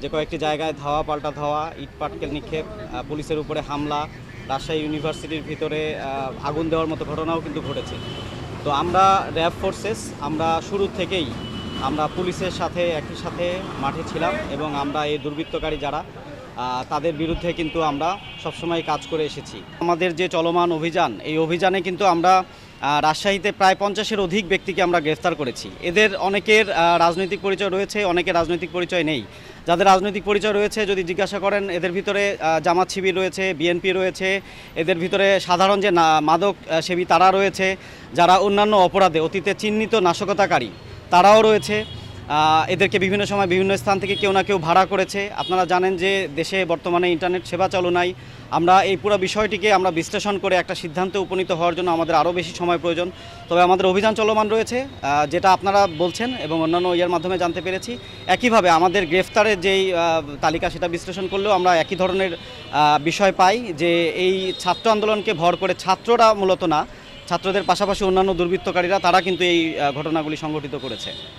যে কয়েকটি জায়গায় ধাওয়া, পাল্টা ধাওয়া, ইট পাটকেল নিক্ষেপ পুলিশের উপরে হামলা, রাজশাহী ইউনিভার্সিটির ভিতরে আগুন দেওয়ার মতো ঘটনাও কিন্তু ঘটেছে। তো আমরা র্যাব ফোর্সেস, আমরা শুরু থেকেই আমরা পুলিশের সাথে, একই সাথে মাঠে ছিলাম এবং আমরা এই দুর্বৃত্তকারী যারা তাদের বিরুদ্ধে কিন্তু আমরা সবসময় কাজ করে এসেছি। আমাদের যে চলমান অভিযান, এই অভিযানে কিন্তু আমরা রাজশাহীতে প্রায় পঞ্চাশের অধিক ব্যক্তিকে আমরা গ্রেফতার করেছি। এদের অনেকের রাজনৈতিক পরিচয় রয়েছে, অনেকের রাজনৈতিক পরিচয় নেই। যাদের রাজনৈতিক পরিচয় রয়েছে, যদি জিজ্ঞাসা করেন, এদের ভিতরে জামাত শিবির রয়েছে, বিএনপি রয়েছে, এদের ভিতরে সাধারণ যে মাদক সেবি তারা রয়েছে, যারা অন্যান্য অপরাধে অতীতে চিহ্নিত নাশকতাকারী তারাও রয়েছে। এদেরকে বিভিন্ন সময় বিভিন্ন স্থান থেকে কেউ না কেউ ভাড়া করেছে। আপনারা জানেন যে দেশে বর্তমানে ইন্টারনেট সেবা চালু নাই। আমরা এই পুরো বিষয়টিকে আমরা বিশ্লেষণ করে একটা সিদ্ধান্তে উপনীত হওয়ার জন্য আমাদের আরও বেশি সময় প্রয়োজন। তবে আমাদের অভিযান চলমান রয়েছে যেটা আপনারা বলছেন এবং অন্যান্য ইয়ের মাধ্যমে জানতে পেরেছি। একইভাবে আমাদের গ্রেফতারের যেই তালিকা সেটা বিশ্লেষণ করলেও আমরা একই ধরনের বিষয় পাই যে এই ছাত্র আন্দোলনকে ভর করে ছাত্ররা মূলত না, ছাত্রদের পাশাপাশি অন্যান্য দুর্বৃত্তকারীরা তারা কিন্তু এই ঘটনাগুলি সংঘটিত করেছে।